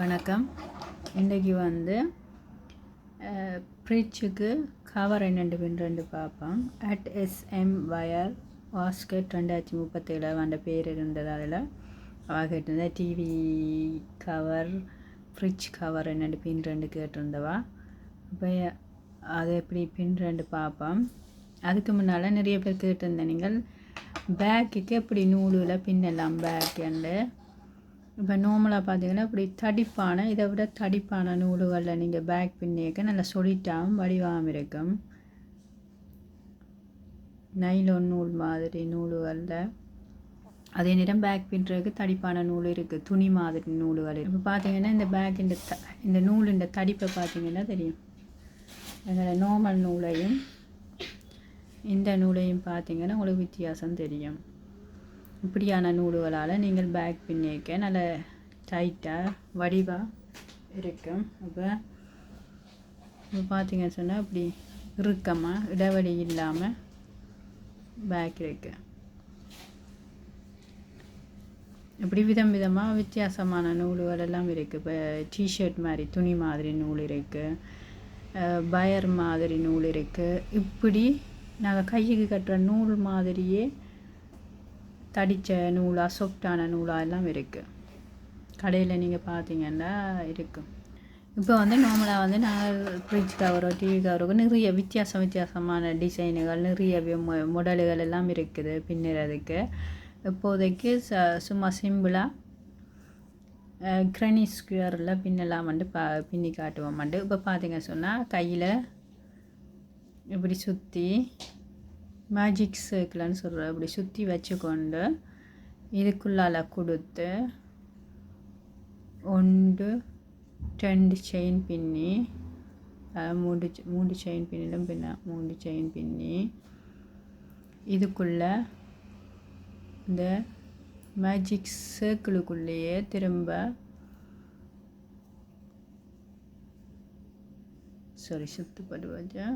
வணக்கம். இன்றைக்கி வந்து ஃப்ரிட்ஜுக்கு கவர் என்னென்று ரெண்டு பார்ப்போம் அட் எஸ்எம் வயர் வாஸ்கெட் ரெண்டாயிரத்தி முப்பத்தேழு அந்த பேர் இருந்தது அதில். அவள் கேட்டிருந்தா டிவி கவர் ஃப்ரிட்ஜ் கவர் என்னென்று பின் ரெண்டு கேட்டிருந்தவா. இப்போ அது எப்படி பின் ரெண்டு பார்ப்போம் அதுக்கு முன்னால் நிறைய பேர் கேட்டிருந்தேன் நீங்கள் பேக்குக்கு எப்படி நூலில் பின்னலாம்? பேக்குண்டு இப்போ நார்மலாக பார்த்தீங்கன்னா இப்படி தடிப்பான இதை விட தடிப்பான நூல்களில் நீங்கள் பேக் பின்னிக்க நல்லா சொலிட்டாமல் வடிவாகவும் இருக்கும். நைலோன் நூல் மாதிரி நூல்களில். அதே நேரம் பேக் பின்னுறதுக்கு தடிப்பான நூல் இருக்குது துணி மாதிரி நூல்கள் இப்போ பார்த்தீங்கன்னா இந்த பேக் இந்த த இந்த நூல் இந்த தடிப்பை பார்த்தீங்கன்னா தெரியும். எங்களோட நார்மல் நூலையும் இந்த நூலையும் பார்த்தீங்கன்னா உங்களுக்கு வித்தியாசம் தெரியும். இப்படியான நூல்களால் நீங்கள் பேக் பின்னிக்க நல்ல டைட்டாக வடிவாக இருக்கும் அப்போ இப்போ பார்த்தீங்கன்னு சொன்னால் இப்படி இறுக்கமாக இடைவெளி இல்லாமல் பேக் இருக்கு. இப்படி விதம் விதமாக வித்தியாசமான நூல்கள் எல்லாம் இருக்குது இப்போ டிஷர்ட் மாதிரி துணி மாதிரி நூல் இருக்குது பயர் மாதிரி நூல் இருக்குது இப்படி நாங்கள் கைக்கு கட்டுற நூல் மாதிரியே தடித்த நூலாக சொஃப்டான நூலாக எல்லாம் இருக்குது கடையில் நீங்கள் பார்த்தீங்கன்னா இருக்கும் இப்போ வந்து நார்மலாக வந்து நாங்கள் ஃப்ரிட்ஜ் கவரோ டிவி கவரோ நிறைய வித்தியாசம் வித்தியாசமான டிசைனுகள் நிறைய மாடல்கள் எல்லாம் இருக்குது பின்னுறதுக்கு. இப்போதைக்கு ச சும்மா சிம்பிளாக கிரணி ஸ்கொயரில் பின்னலாம் வந்து பா பின்னி காட்டுவோம் வந்து. இப்போ பார்த்தீங்க சொன்னால் கையில் இப்படி சுற்றி மேஜிக் சர்க்கிள்னு சொல்கிற அப்படி சுற்றி வச்சுக்கொண்டு இதுக்குள்ளால் கொடுத்து ஒன்று ரெண்டு செயின் பின்னி மூன்று மூன்று செயின் பின்னிலும் பின்ன மூன்று செயின் பின்னி இதுக்குள்ளே இந்த மேஜிக் சர்க்கிளுக்குள்ளேயே திரும்ப சாரி சுத்துப்படுவதா.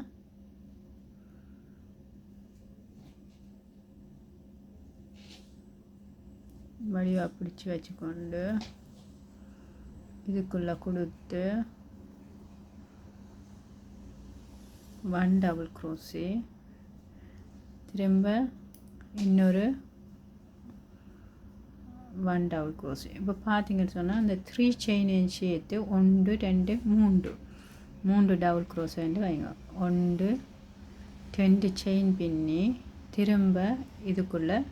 மடிவாக பிடிச்சி வச்சுக்கொண்டு இதுக்குள்ளே கொடுத்து ஒன் டபுள் க்ரோஸி திரும்ப இன்னொரு ஒன் டபுள் க்ரோஸி இப்போ பார்த்தீங்கன்னு சொன்னால் அந்த த்ரீ செயின் சேர்த்து ஒன்று ரெண்டு மூன்று. மூன்று டபுள் க்ரோஸ் வந்து வைங்க. ஒன்று ரெண்டு செயின் பின்னி திரும்ப இதுக்குள்ளே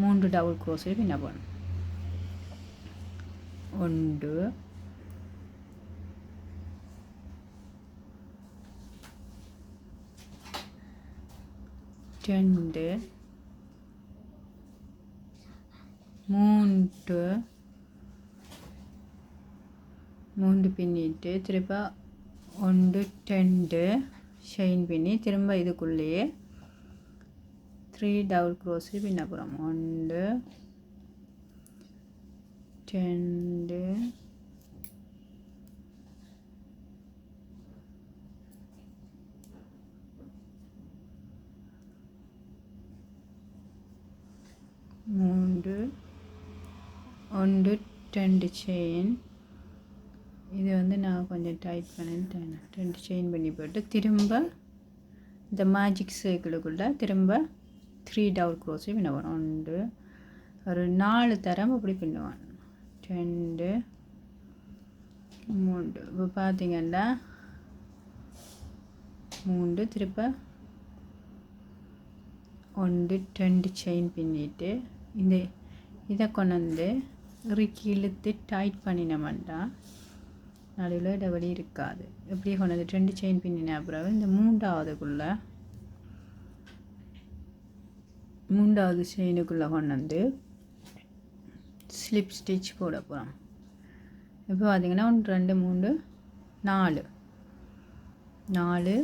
மூன்று டபுள் க்ரோஸை பின்ன போகணும். ஒன்று ரெண்டு மூன்று மூன்று பின்னிட்டு திரும்ப ஒன்று ரெண்டு செயின் பின்னி திரும்ப இதுக்குள்ளேயே த்ரீ டபுள் க்ரோஸி பின்ன போகிறோம் ஒன்று ரெண்டு மூன்று ஒன்று ரெண்டு செயின் இது வந்து நான் கொஞ்சம் டைட் பண்ணிட்டேன் ரெண்டு செயின் பண்ணி போட்டு திரும்ப இந்த மேஜிக் சர்க்கிளுக்குள்ளே திரும்ப த்ரீ டவுல் க்ரோஸையும் பின்னுவான் ஒன்று ஒரு நாலு தரம் அப்படி பின்னுவான் ரெண்டு மூன்று. இப்போ பார்த்தீங்கன்னா மூன்று திருப்ப ஒன்று ரெண்டு செயின் பின்னிட்டு இந்த இதை கொண்டு வந்து இறுக்கி இழுத்து டைட் பண்ணினோம்டா நடுவில் இடைவெளி இருக்காது. எப்படி கொண்டு வந்து ரெண்டு செயின் பின்னின அப்புறம் இந்த மூன்றாவதுக்குள்ளே மூன்றாவது செயினுக்குள்ளே கொண்டு வந்து ஸ்லிப் ஸ்டிச் போட போகிறோம் இப்போ பார்த்தீங்கன்னா ஒன்று ரெண்டு மூணு நாலு. நாலு.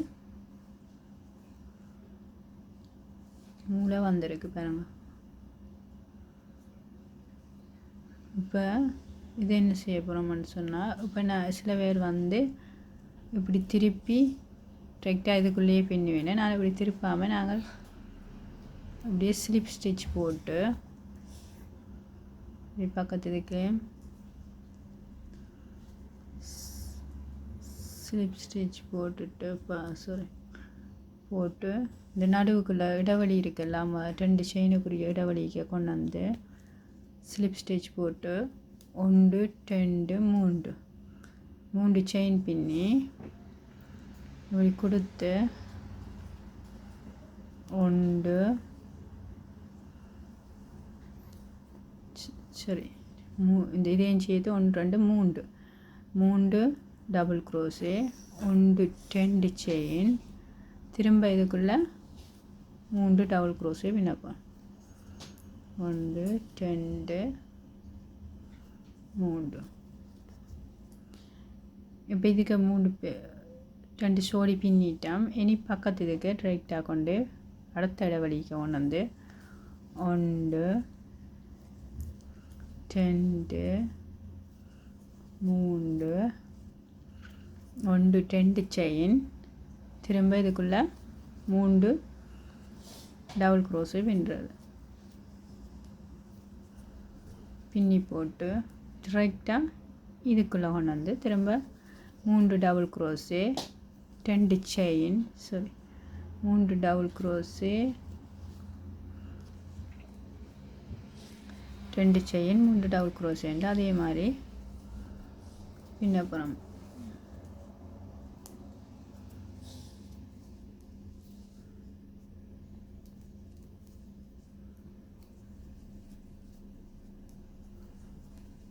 மூளை வந்திருக்கு பாருங்க. இப்போ இது என்ன செய்ய போகிறோம்னு சொன்னால் இப்போ நான் சில பேர் வந்து இப்படி திருப்பி கரெக்டாக இதுக்குள்ளேயே பின்னுவேன். நான் இப்படி திருப்பாமல் நாங்கள் அப்படியே ஸ்லிப் ஸ்டிச் போட்டு இப்படி பக்கத்துக்கு ஸ்லிப் ஸ்டிச் போட்டுட்டு பா சாரி போட்டு இந்த நடுவுக்குள்ள இடைவெளி இருக்குல்ல ரெண்டு செயினுக்குரிய இடைவெளிக்கு கொண்டு வந்து ஸ்லிப் ஸ்டிச் போட்டு ஒன்று ரெண்டு மூன்று மூன்று செயின் பின்னி இப்படி கொடுத்து ஒன்று ச- சரி மூ இந்த இதையும் சேர்த்து ஒன்று ரெண்டு மூன்று. மூன்று டபுள் க்ரோஸு ஒன்று ரெண்டு செயின் திரும்ப இதுக்குள்ளே மூன்று டபுள் க்ரோஸே விண்ணப்பம். ஒன்று ரெண்டு மூன்று. இப்போ இதுக்கு மூணு ரெண்டு சோடி பின்னிட்டோம். இனி பக்கத்து இதுக்கு டைரெக்டாக கொண்டு அடுத்த இடைவெளிக்கு கொண்டு வந்து ஒன்று ரெண்டு மூன்று ஒன்று ரெண்டு செயின் திரும்ப இதுக்குள்ளே மூன்று டபுள் க்ரோஸு பின்னுறது பின்னி போட்டு டிரெக்டாக இதுக்குள்ளே கொண்டு வந்து திரும்ப மூன்று டபுள் க்ரோஸு ரெண்டு செயின் சாரி மூன்று டபுள் க்ரோஸு ரெண்டு செயின் மூன்று டபுள் க்ரோஸேண்டு அதே மாதிரி பின்னப்புறம்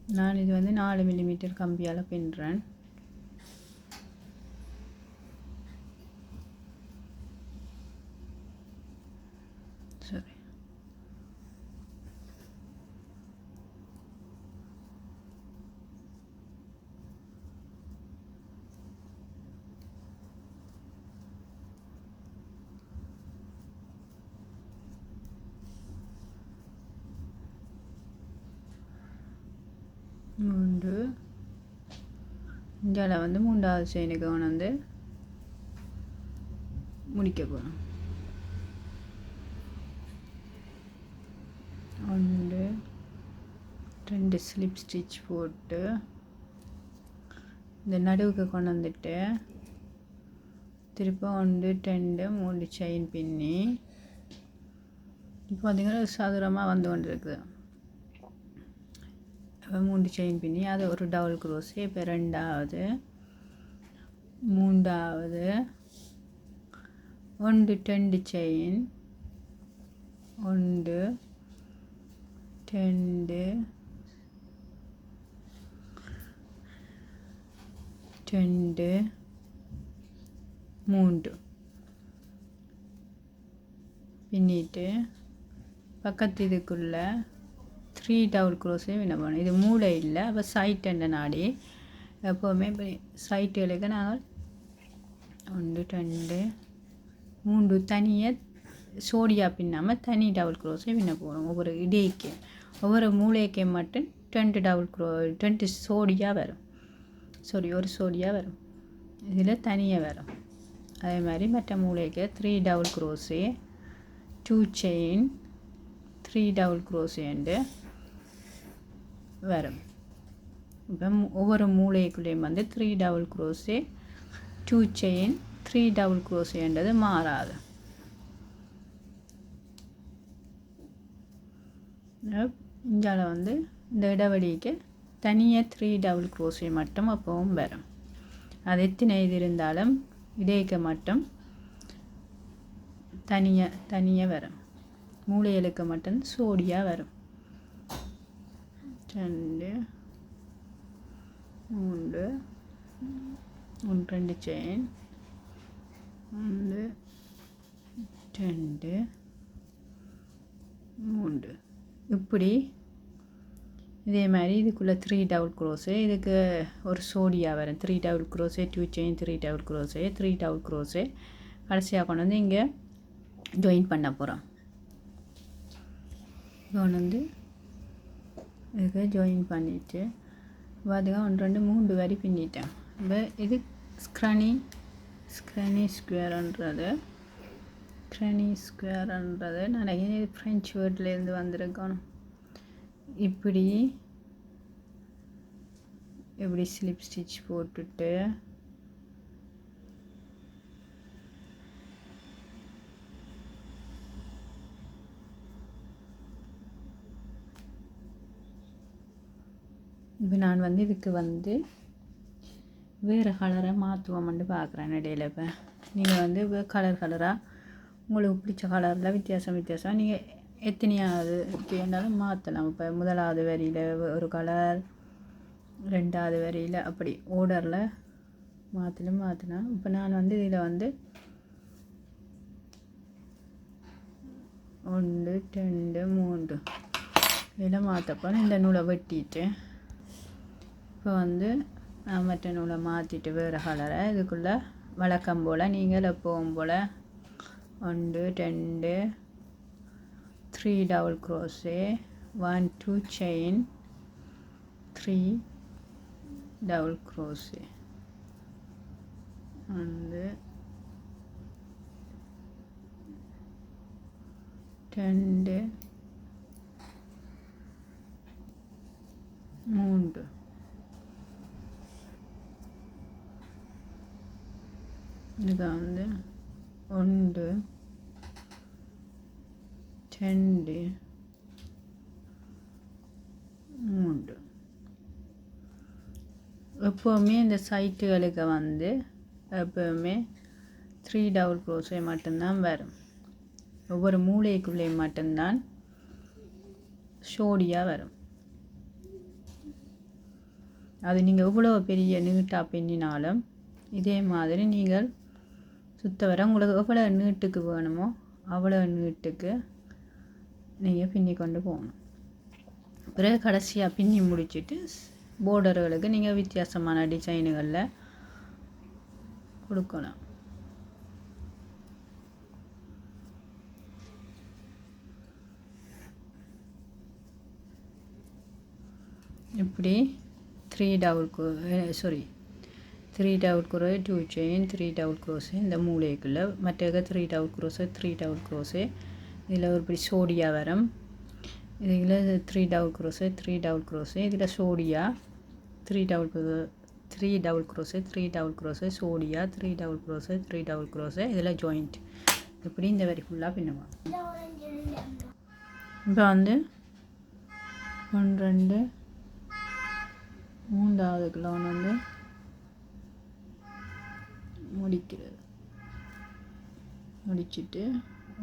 நான் இது வந்து நாலு மில்லிமீட்டர் கம்பியால் பின்னுறேன் சரி மூன்று இந்தியாவில் வந்து மூன்றாவது செயினுக்கு அவன் வந்து முடிக்க போகிறோம் ஒன்று ரெண்டு ஸ்லிப் ஸ்டிச் போட்டு இந்த நடுவுக்கு கொண்டு வந்துட்டு திருப்ப ஒன்று ரெண்டு மூணு செயின் பின்னி இப்போ பார்த்திங்கன்னா சதுரமாக வந்து கொண்டு இருக்குது அப்போ மூன்று செயின் பின்னி அது ஒரு டபுள் க்ரோஸ் இப்போ ரெண்டாவது மூன்றாவது ஒன்று ரெண்டு செயின் ஒன்று ரெண்டு ரெண்டு மூன்று. பின்னிட்டு பக்கத்து இதுக்குள்ளே த்ரீ டபுள் க்ரோஸே விண்ணப்பம் இது மூளை இல்லை அப்போ சைட் என்ற நாடி. எப்போவுமே இப்படி சைட்டுகளுக்கு நாங்கள் ஒன்று ரெண்டு மூன்று தனியாக சோடியா பின்னாமல் தனி டபுள் க்ரோஸே விண்ண போகணும் ஒவ்வொரு இடைக்கு. ஒவ்வொரு மூளைக்கு மட்டும் ரெண்டு டபுள் க்ரோ டுவெண்ட்டி சோடியா வரும். சாரி ஒரு சோடியா வரும். இதில் தனியாக வரும். அதே மாதிரி மற்ற மூளைக்கு three double crochet two chain three double க்ரோஸேண்டு வரும். இப்போ ஒவ்வொரு மூளைக்குள்ளேயும் வந்து three double crochet two chain three double குரோஸேன்றது மாறாது. இந்தியாவில் வந்து இந்த இடைவெளிக்கு தனியாக த்ரீ டபுள் க்ரோஸே மட்டும் அப்பவும் வரும். அது எத்தனை இது இருந்தாலும் இடைக்க மட்டும் தனியாக தனியாக வரும். மூளைகளுக்கு மட்டும் சோடியாக வரும். ரெண்டு மூன்று ஒன்று ரெண்டு செயின் ஒன்று ரெண்டு மூன்று இப்படி இதே மாதிரி இதுக்குள்ளே த்ரீ டபுள் க்ரோஸு இதுக்கு ஒரு சோடியா வரும் three double crochet two chain three double crochet three double crochet கடைசியாக கொண்டு வந்து இங்கே ஜாயின் பண்ண போகிறோம் கொண்டு வந்து இதுக்கு ஜாயின் பண்ணிவிட்டு பார்த்தீங்கன்னா ஒன்று ரெண்டு மூன்று வரி பின்னிட்டேன் இப்போ இது ஸ்க்ரனி ஸ்க்ரனி ஸ்கொயர்ன்றது ஸ்க்ரனி ஸ்கொயர்ன்றது நினைக்கிறேன் இது ஃப்ரெஞ்ச் வேர்ட்லேருந்து வந்திருக்கணும் இப்படி இப்படி ஸ்லிப் ஸ்டிச் போட்டுட்டு இப்போ நான் வந்து இதுக்கு வந்து வேறு கலரை மாற்றுவோம்னு பார்க்குறேன் இடையில இப்போ. நீங்கள் வந்து கலர் கலராக உங்களுக்கு பிடிச்ச கலரில் வித்தியாசம் வித்தியாசம் நீங்கள் எத்தனையாவது இருந்தாலும் மாற்றலாம் இப்போ முதலாவது வரியில் ஒரு கலர் ரெண்டாவது வரியில் அப்படி ஓர்டரில் மாற்றலும் மாற்றலாம் இப்போ நான் வந்து இதில் வந்து ஒன்று ரெண்டு மூன்று இதில் மாற்றப்போ இந்த நூலை வெட்டிட்டு இப்போ வந்து மற்ற நூலை மாற்றிட்டு வேறு கலரை இதுக்குள்ளே வழக்கம் போல் நீங்கள் எப்பவும் போல் ஒன்று ரெண்டு three double crochet one two chain three double crochet வந்து ரெண்டு மூன்று. இது வந்து ஒன்று ரெண்டு மூன்று. எப்போவுமே இந்த சைட்டுகளுக்கு வந்து எப்போவுமே த்ரீ டபுள் க்ரோஸே மட்டும்தான் வரும். ஒவ்வொரு மூளைக்குள்ளே மட்டும்தான் ஷோடியாக வரும். அது நீங்கள் எவ்வளோ பெரிய நீட்டாக பின்னினாலும் இதே மாதிரி நீங்கள் சுத்த வர உங்களுக்கு எவ்வளோ நீட்டுக்கு வேணுமோ அவ்வளோ நீட்டுக்கு நீங்கள் பின்னி கொண்டு போகணும். பிறகு கடைசியாக பின்னி முடிச்சுட்டு போர்டர்களுக்கு நீங்கள் வித்தியாசமான டிசைனுகளில் கொடுக்கணும் இப்படி three double sorry three doubt grow two chain three doubt gross இந்த மூளைக்குள்ளே மற்ற three doubt gross three doubt gross இதில் ஒரு இப்படி சோடியா வரும் இதில் three doubt gross three doubt gross இதில் சோடியா three doubt three towel gross three towel gross சோடியா three towel gross three towel gross இதில் joint இப்படி இந்த வரி ஃபுல்லாக பின்னுவோம் இப்போ வந்து ஒன்று ரெண்டு மூன்றாவது கிலோன் வந்து முடிக்கிறது முடிச்சுட்டு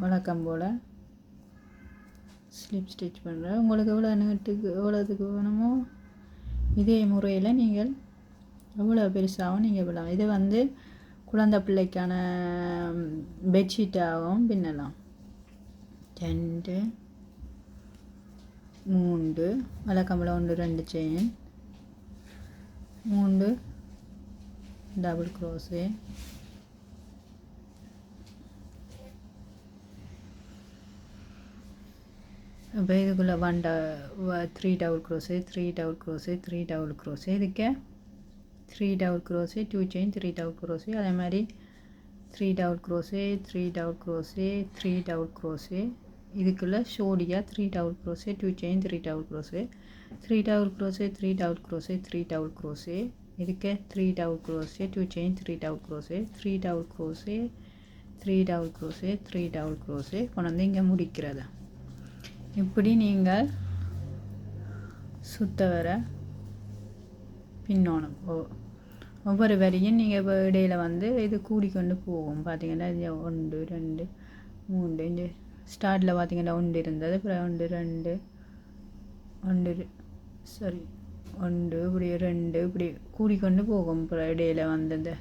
வழக்கம் போல் ஸ்லிப் ஸ்டிச் பண்ணுறேன் உங்களுக்கு எவ்வளோ நீட்டுக்கு எவ்வளோதுக்கு வேணுமோ இதே முறையில் நீங்கள் எவ்வளோ பெருசாகவும் நீங்கள் விடலாம். இது வந்து குழந்தை பிள்ளைக்கான பெட்ஷீட்டாகவும் பின்னலாம். ரெண்டு மூன்று வழக்கம்பில் ஒன்று ரெண்டு செயின் மூன்று டபுள் க்ரோஸு இப்போ இதுக்குள்ளே ஒன் ட three double crochet three double crochet three double crochet இதுக்கு three double crochet two chain three double crochet அதே மாதிரி three double crochet three double crochet three double crochet இதுக்குள்ளே ஷோடியா three double crochet two chain three double crochet three double crochet three double crochet three double crochet இதுக்கு three double crochet two chain three double crochet three double crochet three double crochet three double crochet கொண்டு வந்து இங்கே முடிக்கிறதா இப்படி நீங்கள் சுத்த வர பின்னோணும். ஒவ்வொரு வரியும் நீங்கள் இப்போ இடையில் வந்து இது கூடிக்கொண்டு போகும். பார்த்தீங்கன்னா இது ஒன்று ரெண்டு மூன்று இந்த ஸ்டார்டில் பார்த்தீங்கன்னா ஒன்று இருந்தது அப்புறம் ஒன்று ரெண்டு ஒன்று சாரி ஒன்று இப்படி ரெண்டு இப்படி கூடிக்கொண்டு போகும். அப்புறம் இடையில் வந்தது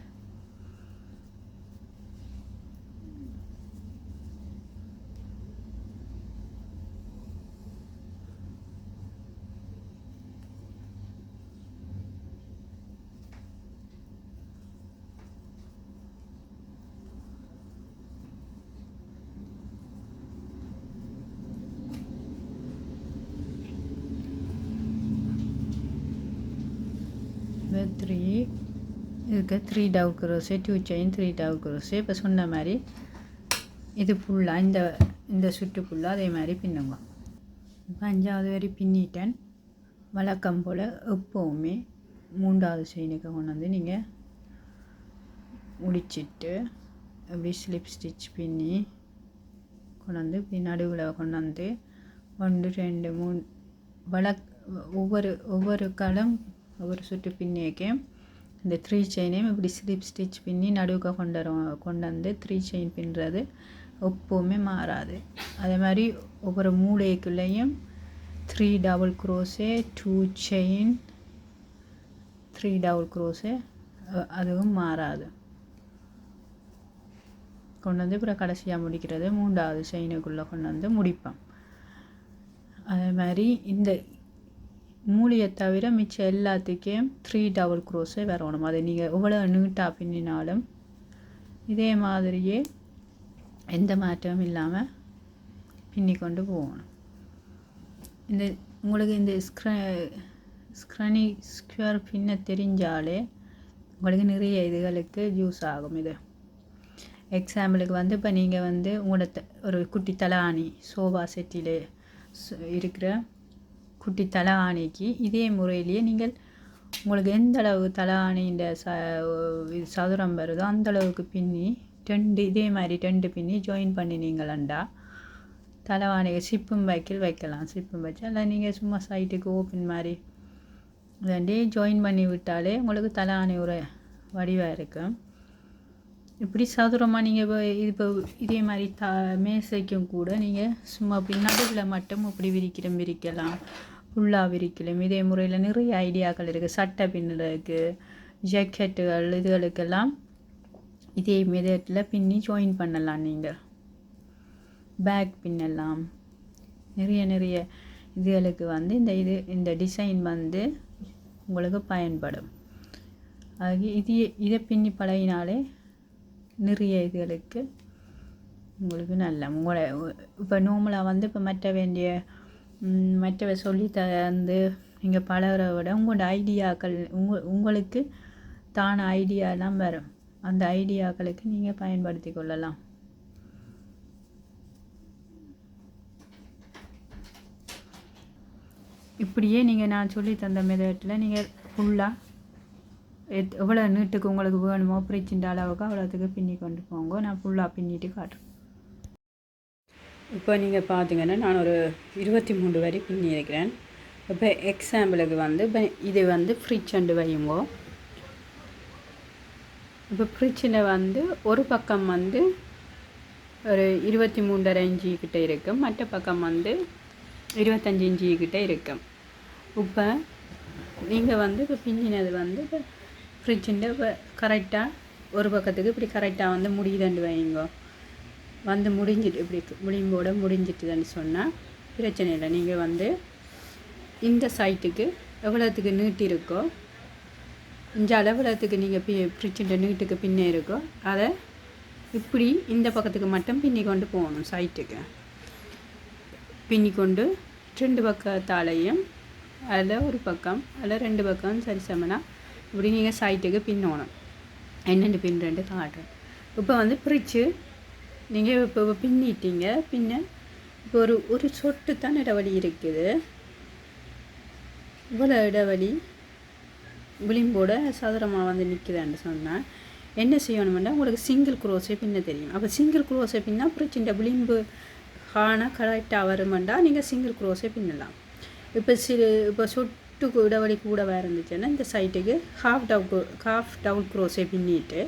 த்ரீ இதுக்கு த்ரீ டவு க்ரோஸு டூ செயின் த்ரீ டவு குரோஸு இப்போ சொன்ன மாதிரி இது ஃபுல்லாக இந்த இந்த சுட்டு ஃபுல்லாக அதே மாதிரி பின்னுங்க. இப்போ அஞ்சாவது வரை பின்னிட்டேன். வழக்கம் போல் எப்போவுமே மூன்றாவது செயினுக்கு கொண்டு வந்து நீங்கள் முடிச்சிட்டு அப்படி ஸ்லிப் ஸ்டிச் பின்னி கொண்டு வந்து இப்படி நடுவில் கொண்டு வந்து ஒன்று ரெண்டு மூணு வழக் ஒவ்வொரு ஒவ்வொரு காலம் ஒரு சுற்று பின்னியக்கே. இந்த த்ரீ செயினையும் இப்படி ஸ்லிப் ஸ்டிச் பின்னி நடுவுக்கு கொண்டு கொண்டு வந்து த்ரீ செயின் பின்னுறது எப்போவுமே மாறாது. அதே மாதிரி ஒவ்வொரு மூளைக்குள்ளேயும் three double crochet two chain three double crochet அதுவும் மாறாது. கொண்டு வந்து அப்புறம் கடைசியாக முடிக்கிறது மூன்றாவது செயினுக்குள்ளே கொண்டு வந்து முடிப்பேன். அதே மாதிரி இந்த மூலியை தவிர மிச்சம் எல்லாத்துக்கும் த்ரீ டபுள் க்ரோஸே வரணும். அதை நீங்கள் எவ்வளோ நீட்டாக பின்னினாலும் இதே மாதிரியே எந்த மாற்றமும் இல்லாமல் பின்னி கொண்டு போகணும். இந்த உங்களுக்கு இந்த ஸ்க்ர ஸ்க்ரனி ஸ்கொயர் பின்ன தெரிஞ்சாலே உங்களுக்கு நிறைய இதுகளுக்கு யூஸ் ஆகும் இது. எக்ஸாம்பிளுக்கு வந்து இப்போ நீங்கள் வந்து உங்களோட ஒரு குட்டி தலாணி சோபா செட்டில் இருக்கிற குட்டி தலாணிக்கு இதே முறையிலேயே நீங்கள் உங்களுக்கு எந்த அளவு தலாணின்ற ச சதுரம் வருதோ அந்தளவுக்கு பின்னி ரெண்டு இதே மாதிரி ரெண்டு பின்னி ஜாயின் பண்ணினீங்களண்டா. தலைவாணிக சிப்பும் வைக்கல் வைக்கலாம். சிப்பும் வச்சு இல்லை நீங்கள் சும்மா சைட்டுக்கு ஓப்பன் மாதிரி ரெண்டே ஜாயின் பண்ணி விட்டாலே உங்களுக்கு தலைவாணி ஒரு வடிவாக இருக்கும். இப்படி சதுரமாக நீங்கள் இப்போ இது இப்போ இதே மாதிரி த மேசைக்கும் கூட நீங்கள் சும்மா இப்படி நடுவில் மட்டும் இப்படி விரிக்கிற விரிக்கலாம். ஃபுல்லாக இதே முறையில் நிறைய ஐடியாக்கள் இருக்குது சட்டை பின்னுறதுக்கு ஜக்கெட்டுகள் இதுகளுக்கெல்லாம் இதே மெதட்டில் பின்னி ஜாயின் பண்ணலாம் நீங்கள். பேக் பின்னலாம் நிறைய நிறைய இதுகளுக்கு வந்து இந்த இது இந்த டிசைன் வந்து உங்களுக்கு பயன்படும். அது இது இதை பின்னி பழகினாலே நிறைய இதுகளுக்கு உங்களுக்கு நல்ல உங்களை இப்போ நார்மலாக வந்து இப்போ மற்ற வேண்டிய மற்றவை சொல்லி தந்து நீங்கள் பழகிற விட உங்களோட ஐடியாக்கள் உங்க உங்களுக்கு தான ஐடியாலாம் வரும். அந்த ஐடியாக்களுக்கு நீங்கள் பயன்படுத்தி கொள்ளலாம். இப்படியே நீங்கள் நான் சொல்லி தந்த மெதட்டில் நீங்கள் ஃபுல்லாக எத் எவ்வளோ நீட்டுக்கு உங்களுக்கு வேணுமோ பிரிச்சின்ற அளவுக்கு அவ்வளோத்துக்கு பின்னி கொண்டு போங்க. நான் ஃபுல்லாக பின்னிட்டு காட்டுறேன். இப்போ நீங்கள் பார்த்தீங்கன்னா நான் ஒரு இருபத்தி மூணு வரை பின்னி இருக்கிறேன் இப்போ எக்ஸாம்பிளுக்கு வந்து இப்போ இது வந்து ஃப்ரிட்ஜ் அண்டு வையுங்கோ. இப்போ ஃப்ரிட்ஜில் வந்து ஒரு பக்கம் வந்து ஒரு இருபத்தி மூன்றரை இஞ்சி கிட்டே இருக்கும். மற்ற பக்கம் வந்து இருபத்தஞ்சி இஞ்சி கிட்டே இருக்கும். இப்போ நீங்கள் வந்து இப்போ பின்னினது வந்து இப்போ ஃப்ரிட்ஜுண்ட இப்போ கரெக்டாக ஒரு பக்கத்துக்கு இப்படி கரெக்டாக வந்து முடியுதுண்டு வைங்கோ வந்து முடிஞ்சிட்டு இப்படி முடிம்போட முடிஞ்சிட்டுதுன்னு சொன்னால் பிரச்சனை இல்லை. நீங்கள் வந்து இந்த சைட்டுக்கு எவ்வளோத்துக்கு நீட்டி இருக்கோ இந்த அளவுலத்துக்கு நீங்கள் பி ஃப்ரிட்ஜின்ற நீட்டுக்கு பின்னே இருக்கோ அதை இப்படி இந்த பக்கத்துக்கு மட்டும் பின்னி கொண்டு போகணும் சைட்டுக்கு பின்னி கொண்டு ரெண்டு பக்கத்தாலையும் அதில் ஒரு பக்கம் அதில் ரெண்டு பக்கம் சரி சமனாக இப்படி நீங்கள் சைட்டுக்கு பின்னோணும். என்னென்னு ரெண்டு காட்டுறேன். இப்போ வந்து பிரித்து நீங்கள் இப்போ பின்னிட்டீங்க. பின்ன இப்போ ஒரு ஒரு சொட்டு தான் இடவழி இருக்குது. இவ்வளோ இடவழி விளிம்போட சதுரமாக வந்து நிற்குதுன்னு சொன்னேன் என்ன செய்யணும்னா உங்களுக்கு சிங்கிள் குரோஸே பின்ன தெரியும். அப்போ சிங்கிள் குரோஸே பின்னா சின்ன விளிம்பு ஹானா கரெக்டாக வருமெண்டா நீங்கள் சிங்கிள் குரோஸே பின்னலாம். இப்போ சிறு இப்போ சொட்டு இடவழி கூட இருந்துச்சுன்னா இந்த சைட்டுக்கு ஹாஃப் டவு ஹாஃப் டவுன் குரோஸை பின்னிட்டு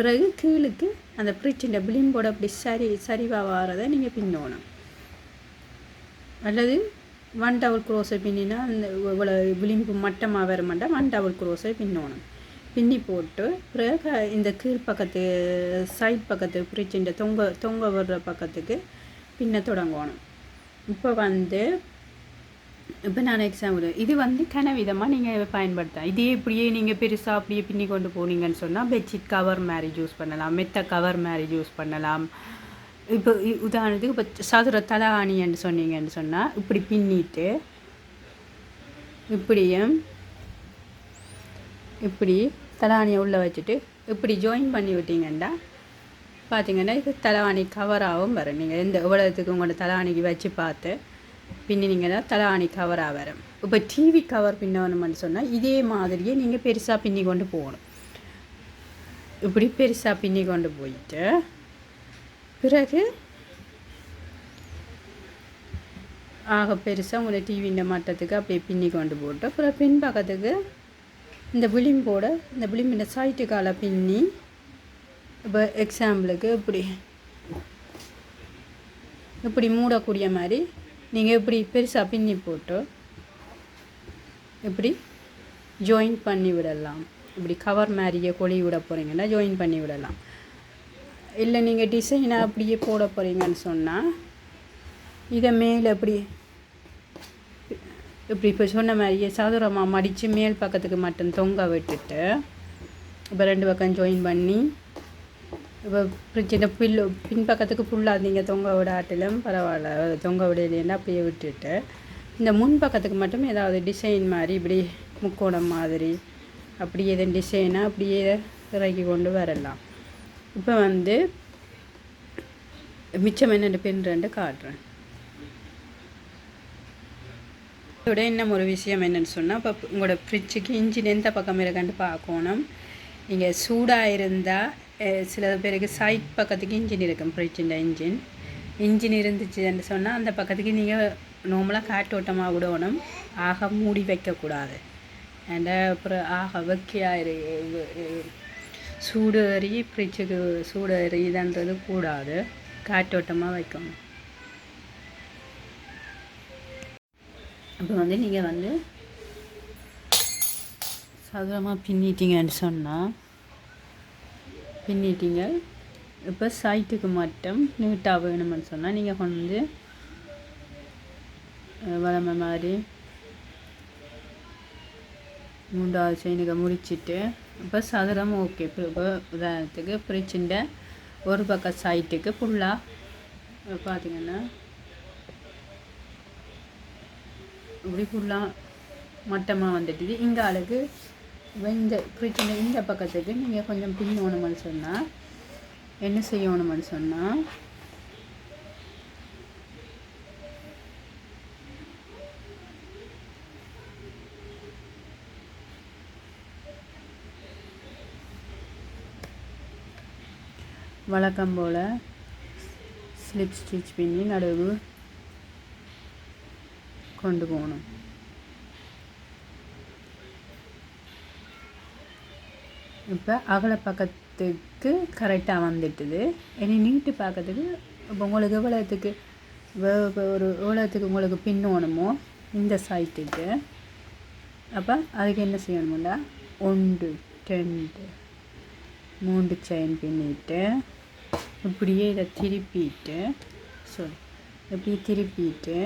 பிறகு கீழுக்கு அந்த பிரச்சனை பிளிம்போட அப்படி சரி சரிவாக வாரதை நீங்கள் பின்னணும். அல்லது ஒன் டபுள் குரோஸை பின்னினா அந்த இவ்வளோ விளிம்பு மட்டமாக வர மாட்டால் ஒன் டபுள் குரோஸை பின்னணும். பின்னி போட்டு பிறகு இந்த கீழ் பக்கத்து சைட் பக்கத்து பிரச்சனை தொங்க தொங்க விடுற பக்கத்துக்கு பின்ன தொடங்கணும். இப்போ வந்து இப்போ நான் எக்ஸாம்பிள் இது வந்து கனவிதமாக நீங்கள் பயன்படுத்தலாம். இதே இப்படியே நீங்கள் பெருசாக அப்படியே பின்னி கொண்டு போனீங்கன்னு சொன்னால் பெட்ஷீட் கவர் மாதிரி யூஸ் பண்ணலாம் மெத்த கவர் மாதிரி யூஸ் பண்ணலாம். இப்போ உதாரணத்துக்கு இப்போ சதுர தலாணின்னு சொன்னீங்கன்னு சொன்னால் இப்படி பின்னிட்டு இப்படியும் இப்படி தலாணியை உள்ளே வச்சுட்டு இப்படி ஜாயின் பண்ணி விட்டீங்கன்னா பார்த்தீங்கன்னா இது தலவாணி கவராகவும் வரும் நீங்கள் எந்த எவ்வளோத்துக்கு உங்களோட தலாணிக்கு வச்சு பார்த்து பின்னினீங்கன்னா தலாணி கவராக வரும் இப்போ டிவி கவர் பின்னணும்னு சொன்னால் இதே மாதிரியே நீங்கள் பெருசாக பின்னி கொண்டு போகணும். இப்படி பெருசாக பின்னி கொண்டு போயிட்டு பிறகு ஆக பெருசாக உங்களை டிவியின் மட்டத்துக்கு அப்படியே பின்னி கொண்டு போட்டு அப்புறம் பின் பக்கத்துக்கு இந்த விளிம்போட இந்த விளிம்பின சைட்டு காலை பின்னி இப்போ எக்ஸாம்பிளுக்கு இப்படி இப்படி மூடக்கூடிய மாதிரி நீங்கள் இப்படி பெருசாக பின்னி போட்டு இப்படி ஜாயின் பண்ணி விடலாம். இப்படி கவர் மாதிரியே கொழி விட போகிறீங்கன்னா ஜாயின் பண்ணி விடலாம். இல்லை நீங்கள் டிசைனாக அப்படியே போட போகிறீங்கன்னு சொன்னால் இதை மேலே எப்படி இப்படி இப்போ சொன்ன மாதிரியே சதுரமாக மடித்து மேல் பக்கத்துக்கு மட்டும் தொங்க விட்டுட்டு இப்போ ரெண்டு பக்கம் ஜாயின் பண்ணி இப்போ சின்ன பில்லு பின் பக்கத்துக்கு ஃபுல்லாக நீங்கள் தொங்க விடாட்டிலும் பரவாயில்ல தொங்க விடையிலேருந்து அப்படியே விட்டுட்டு இந்த முன் பக்கத்துக்கு மட்டும் ஏதாவது டிசைன் மாதிரி இப்படி முக்கோணம் மாதிரி அப்படி எதுவும் டிசைனாக அப்படியே இறக்கி கொண்டு வரலாம். இப்போ வந்து மிச்சம் என்னென்ன பின் ரெண்டு காட்டுறேன். இதோட இன்னும் ஒரு விஷயம் என்னென்னு சொன்னால் இப்போ உங்களோட ஃப்ரிட்ஜுக்கு இன்ஜின் எந்த பக்கம் இருக்கான்னு பார்க்கணும். நீங்கள் சூடாக இருந்தால் சில பேருக்கு சைட் பக்கத்துக்கு இன்ஜின் இருக்கும் ஃப்ரிட்ஜின் இன்ஜின் இன்ஜின் இருந்துச்சுன்னு சொன்னால் அந்த பக்கத்துக்கு நீங்கள் நார்மலாக காற்றோட்டமாக விடணும். ஆக மூடி வைக்கக்கூடாது. அண்ட் அப்புறம் ஆக வைக்கியா சூடு எறி ஃப்ரிட்ஜுக்கு சூடு எறியுதுன்றது கூடாது. காற்றோட்டமாக வைக்கணும். இப்போ வந்து நீங்கள் வந்து சதுரமாக பின்னிட்டீங்கன்னு சொன்னால் பின்னிட்டீங்க. இப்போ சைட்டுக்கு மட்டும் நீட்டாக வேணும்னு சொன்னால் நீங்கள் கொண்டு வந்து வளமை மாதிரி மூன்றாவது செயினுக்கு முடிச்சுட்டு இப்போ சதுரம் ஓகே இப்போ உதாரணத்துக்கு ஃப்ரிட்ஜின் ஒரு பக்கம் சைட்டுக்கு ஃபுல்லாக பார்த்தீங்கன்னா இப்படி ஃபுல்லாக மட்டமாக வந்துட்டுது. இங்கே அழகு இந்த ஃப்ரிட்ஜில் இந்த பக்கத்துக்கு நீங்கள் கொஞ்சம் பின்னணும்னு சொன்னால் என்ன செய்யணும்னு சொன்னால் வழக்கம் போல் ஸ்லிப் ஸ்டிச் பின்னி நடுவு கொண்டு போகணும். இப்போ அகல பக்கத்துக்கு கரெக்டாக வந்துட்டுது. இனி நீட்டு பார்க்கறதுக்கு இப்போ உங்களுக்கு எவ்வளோத்துக்கு ஒரு எவ்வளோத்துக்கு உங்களுக்கு பின்னோணுமோ இந்த சைட்டுக்கு அப்போ அதுக்கு என்ன செய்யணும்டா? ஒன்று ரெண்டு மூன்று செயின் பின்னிட்டு இப்படியே இதை திருப்பிட்டு சாரி இப்படி திருப்பிட்டு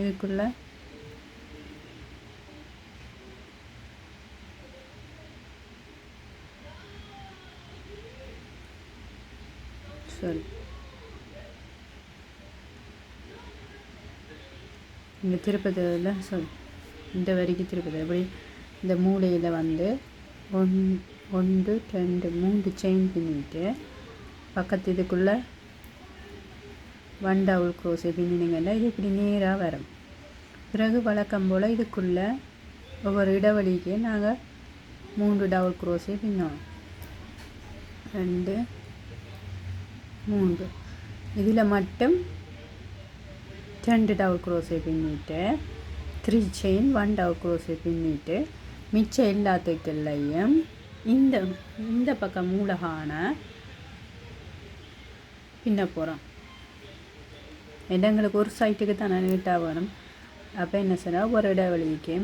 இதுக்குள்ளே சாரி இங்கே திருப்பதியில் சாரி இந்த வரைக்கும் திருப்பதி. எப்படி இந்த மூலையில் வந்து ஒன் ஒன்று ரெண்டு மூன்று செயின் பின்னிட்டு பக்கத்து இதுக்குள்ளே ஒன் டபுள் க்ரோஸை பின்னினீங்கன்னா இது இப்படி நேராக வரும். பிறகு வழக்கம் போல் இதுக்குள்ளே ஒவ்வொரு இடைவெளிக்கு நாங்கள் மூன்று டபுள் க்ரோஸை பின்னோம். ரெண்டு மூன்று. இதில் மட்டும் ரெண்டு டவுல் க்ரோஸை பின்னிட்டு த்ரீ செயின் ஒன் டவுல் க்ரோஸை பின்னிட்டு மிச்சம் எல்லாத்துக்குள்ளையும் இந்த இந்த பக்கம் மூலகான பின்ன போகிறோம் இடங்களுக்கு ஒரு சைட்டுக்கு தானே நீட்டாக வரும் அப்போ என்ன சொன்னால் ஒரு இடைவெளிக்கு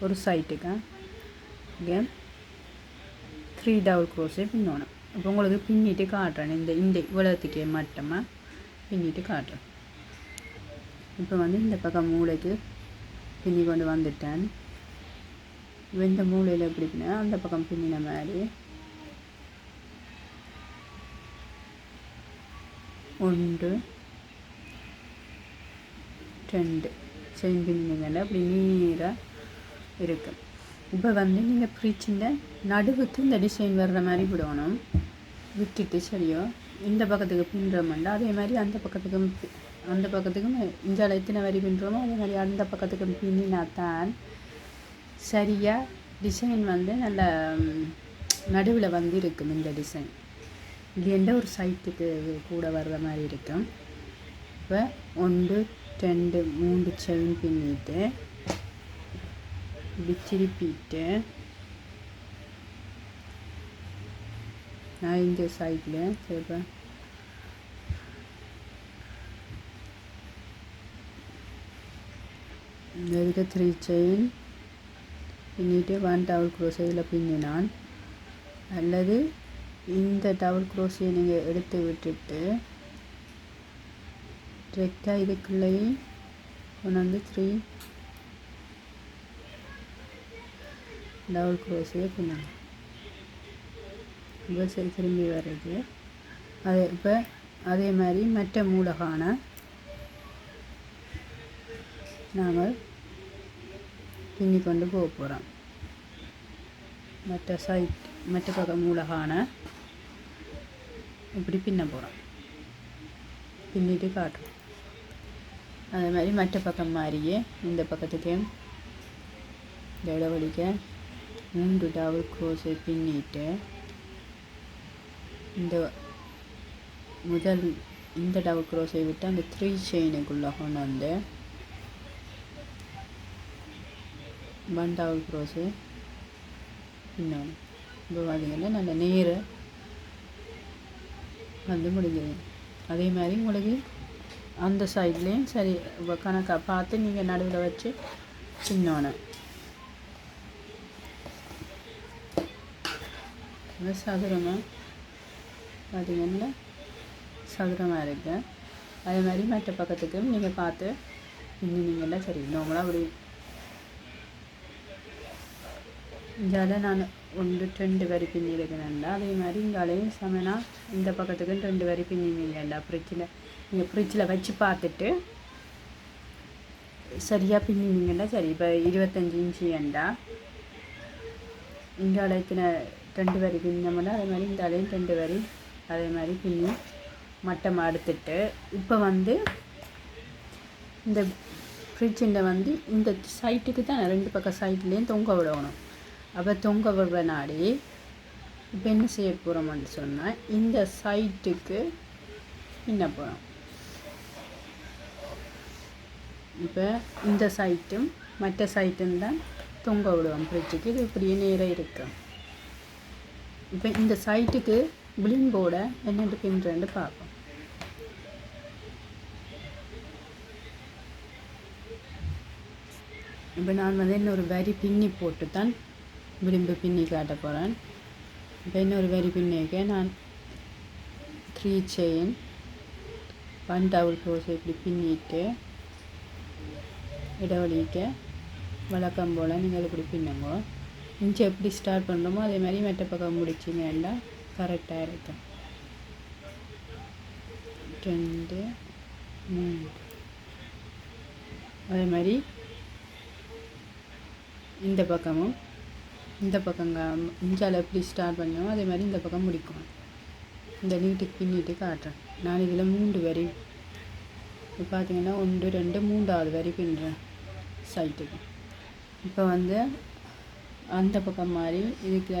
ஒரு சைட்டுக்கு த்ரீ டவுல் க்ரோஸை பின்னணும் இப்போ உங்களுக்கு பின்னிட்டு காட்டுறேன். இந்த இந்த இவ்வளோத்துக்கே மட்டமாக பின்னிட்டு காட்டுறேன். இப்போ வந்து இந்த பக்கம் மூளைக்கு பின்னி கொண்டு வந்துட்டேன். இந்த மூளையில் எப்படி பின்னா அந்த பக்கம் பின்னின மாதிரி. ஒன்று ரெண்டு. செயின் பின்னிங்கன்னா அப்படி நீராக இருக்குது இப்போ வந்து நீங்கள் ஃப்ரிட்ஜில் நடுவுக்கு இந்த டிசைன் வர்ற மாதிரி விடணும். விட்டுட்டு சரியோ? இந்த பக்கத்துக்கு பின்னுறோம்னா அதே மாதிரி அந்த பக்கத்துக்கும் அந்த பக்கத்துக்கும் இந்த எத்தனை வரி பின்னுறோமோ அதே மாதிரி அந்த பக்கத்துக்கும் பின்னினா தான் சரியாக டிசைன் வந்து நல்ல நடுவில் வந்து இருக்கும் இந்த டிசைன் இது எந்த ஒரு சைட்டுக்கு கூட வர்ற மாதிரி இருக்கும். இப்போ ஒன்று ரெண்டு மூன்று செயின் பின்னிட்டு இப்படி திருப்பிட்டு நான் இந்த சைடில் சிலப்போ இதுக்கு த்ரீ செயின் பின்னிட்டு ஒன் டவல் குரோசையில் பின்னினான் அல்லது இந்த டவல் குரோசியை நீங்கள் எடுத்து விட்டுட்டு ரெக்டாக இதுக்குள்ளேயும் ஒன்று வந்து த்ரீ டபுள் குரோஸியை பின்னணும் இப்போ சரி திரும்பி வர்றது அது இப்போ அதே மாதிரி மற்ற மூலகான நாங்கள் பின்னி கொண்டு போக போகிறோம் மற்ற சைட் மற்ற பக்கம் மூலகான இப்படி பின்ன போகிறோம் பின்னிட்டு காட்டுறோம் அதே மாதிரி மற்ற பக்கம் மாதிரியே இந்த பக்கத்துக்கு இந்த இடைவெளிக்க மூன்று டபுள் க்ரோஸை பின்னிட்டு இந்த முதல் இந்த டபுள் க்ரோஸை விட்டு அந்த த்ரீ செயினுக்குள்ளே கொண்டு வந்து ஒன் டபுள் க்ரோஸு பின்னணும் இப்போ பார்த்தீங்கன்னா நல்ல நேர் வந்து முடிஞ்சது. அதே மாதிரி உங்களுக்கு அந்த சைட்லேயும் சரி கணக்காக பார்த்து நீங்கள் நடுவில் வச்சு பின்னணும். இது சதுரமாக பார்த்தீங்கன்னா சதுரமாக இருக்குது அதே மாதிரி மற்ற பக்கத்துக்கும் நீங்கள் பார்த்து பின்னினீங்கன்னா சரி நார்மலாக அப்படி இதால் நான் ஒன்று ரெண்டு வரி பின்னி இருக்கிறேன்டா அதே மாதிரி இங்காலையும் சமனா இந்த பக்கத்துக்கும் ரெண்டு வரி பின்னினீங்கண்டா ஃப்ரிட்ஜில் நீங்கள் ஃப்ரிட்ஜில் வச்சு பார்த்துட்டு சரியாக பின்னினீங்கன்னா சரி இப்போ இருபத்தஞ்சி இன்ச்சு ஏண்டா இங்கால இத்தனை ரெண்டு வரி பின்னோம்னா அதே மாதிரி இந்த அலையும் ரெண்டு வரி அதே மாதிரி பின்னி மட்டை எடுத்துட்டு இப்போ வந்து இந்த ஃப்ரிட்ஜில் வந்து இந்த சைட்டுக்கு தான் ரெண்டு பக்கம் சைட்லேயும் தொங்க விடணும். அப்போ தொங்க விடுற நாடி இப்போ என்ன செய்ய போகிறோம்னு சொன்னால் இந்த சைட்டுக்கு பின்ன போகிறோம் இப்போ இந்த சைட்டும் மற்ற சைட்டும் தான் தொங்க விடுவோம் ஃப்ரிட்ஜுக்கு இது இப்படியே நேராக இருக்கும் இப்போ இந்த சைட்டுக்கு விளிம்போட என்னென்று பின்னுறேன்னு பார்ப்போம். இப்போ நான் வந்து இன்னொரு வரி பின்னி போட்டு தான் விளிம்பு பின்னி காட்ட போகிறேன் இப்போ இன்னொரு வரி பின்னிக்க நான் three chain one double crochet இப்படி பின்னிட்டு இடைவெளிக்க வழக்கம் போல் நீங்கள் இப்படி பின்னுங்க. இஞ்சி எப்படி ஸ்டார்ட் பண்ணுறோமோ அதே மாதிரி மெட்ட பக்கம் முடிச்சிங்கன்னா கரெக்டாக இருக்கும். ரெண்டு மூணு. அதே மாதிரி இந்த பக்கமும் இந்த பக்கம் இஞ்சால் எப்படி ஸ்டார்ட் பண்ணோமோ அதே மாதிரி இந்த பக்கம் முடிக்கும் இந்த நீட்டுக்கு பின்னிட்டு காட்டுறேன். நான் இதில் மூன்று வரி இப்போ பார்த்தீங்கன்னா ஒன்று ரெண்டு மூன்றாவது வரி பின்னுறேன் சைட்டுக்கு இப்போ வந்து அந்த பக்கம் மாதிரி இதுக்கு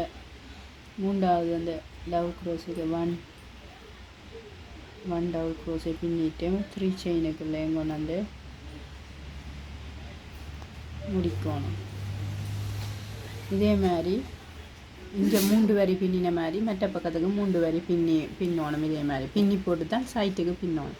மூன்றாவது அந்த டபுள் க்ரோஸுக்கு ஒன் ஒன் டபுள் க்ரோஸை பின்னிட்டு த்ரீ செயினுக்குள்ளே கொண்டு வந்து முடிக்கணும். இதே மாதிரி இங்கே மூன்று வரி பின்னின மாதிரி மற்ற பக்கத்துக்கு மூன்று வரி பின்னி பின்னணும். இதே மாதிரி பின்னி போட்டு தான் சைட்டுக்கு பின்னணும்.